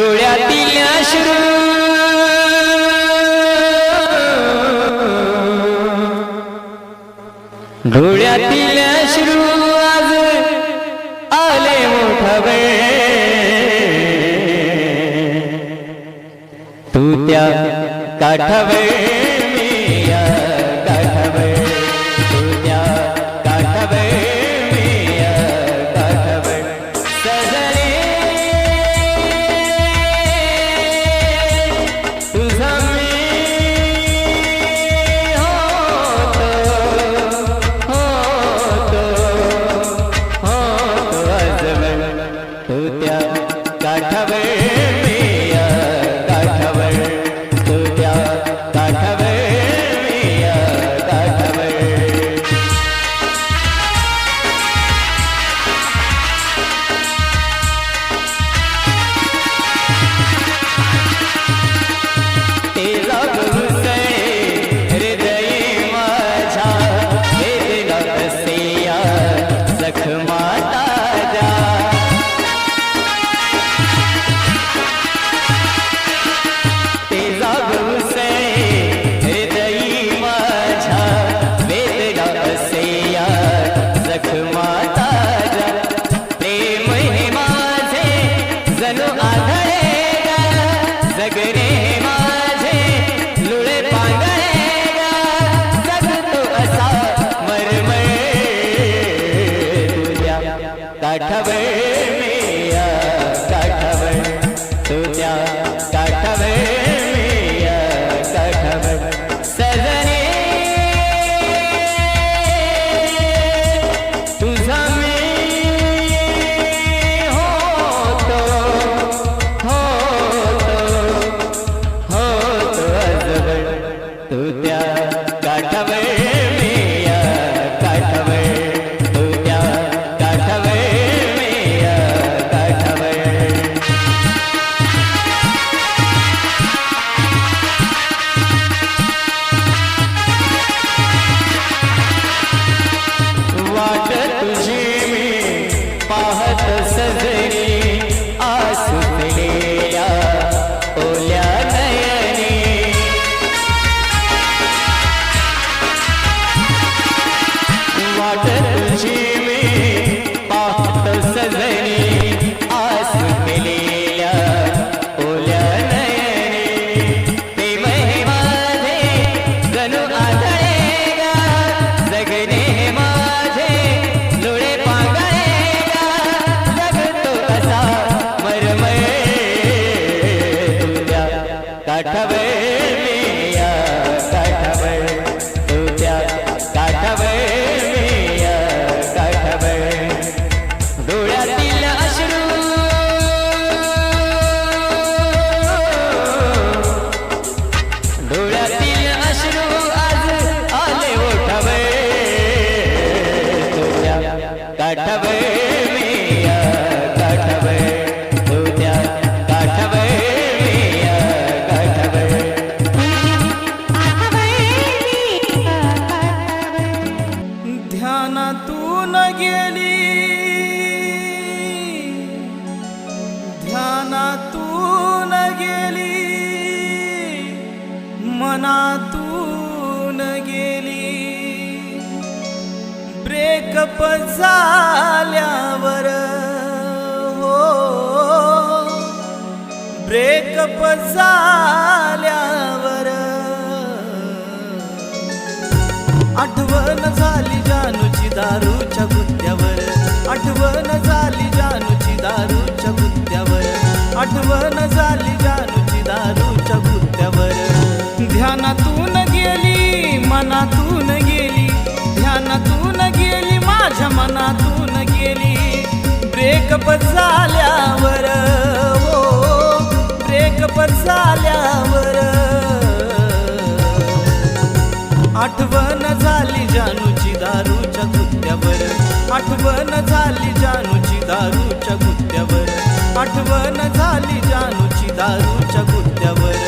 डोळ्यातील अश्रू. डोळ्यातील अश्रू आज आले मोठावे तू त्या काठावे la cabeza. ब्रेकअप झाल्यावर हो. ब्रेकअप झाल्यावर आठवण झाली जानूची दारूच्या गुत्त्यावर आठवण झाली जानूची दारूच्या गुत्त्यावर आठवण मनातून गेली. ब्रेकअप झाल्यावर हो. ब्रेकअप झाल्यावर. आठवण झाली जानूची दारूच्या कुत्त्यावर आठवण झाली जानूची दारूच्या कुत्त्यावर आठवण झाली जानूची दारूच्या कुत्त्यावर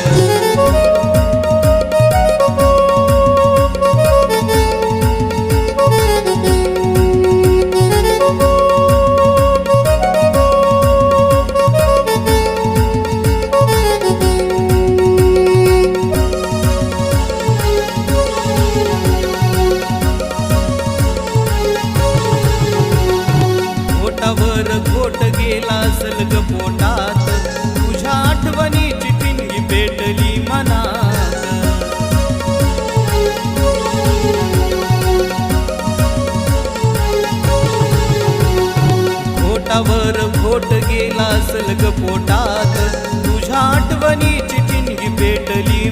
घोटावर खोट गेला सलग पोटात. तुझ्या आठवणीची ठिणगी पेटली मनात. खोटावर खोट गेला सलग पोटात. तुझ्या आठवणीची ठिणगी पेटली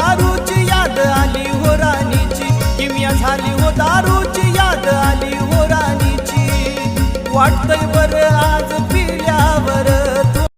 दारूची याद आली हो राणीची. किमिया झाली हो दारूची याद आली हो राणीची. वाटतंय बरं आज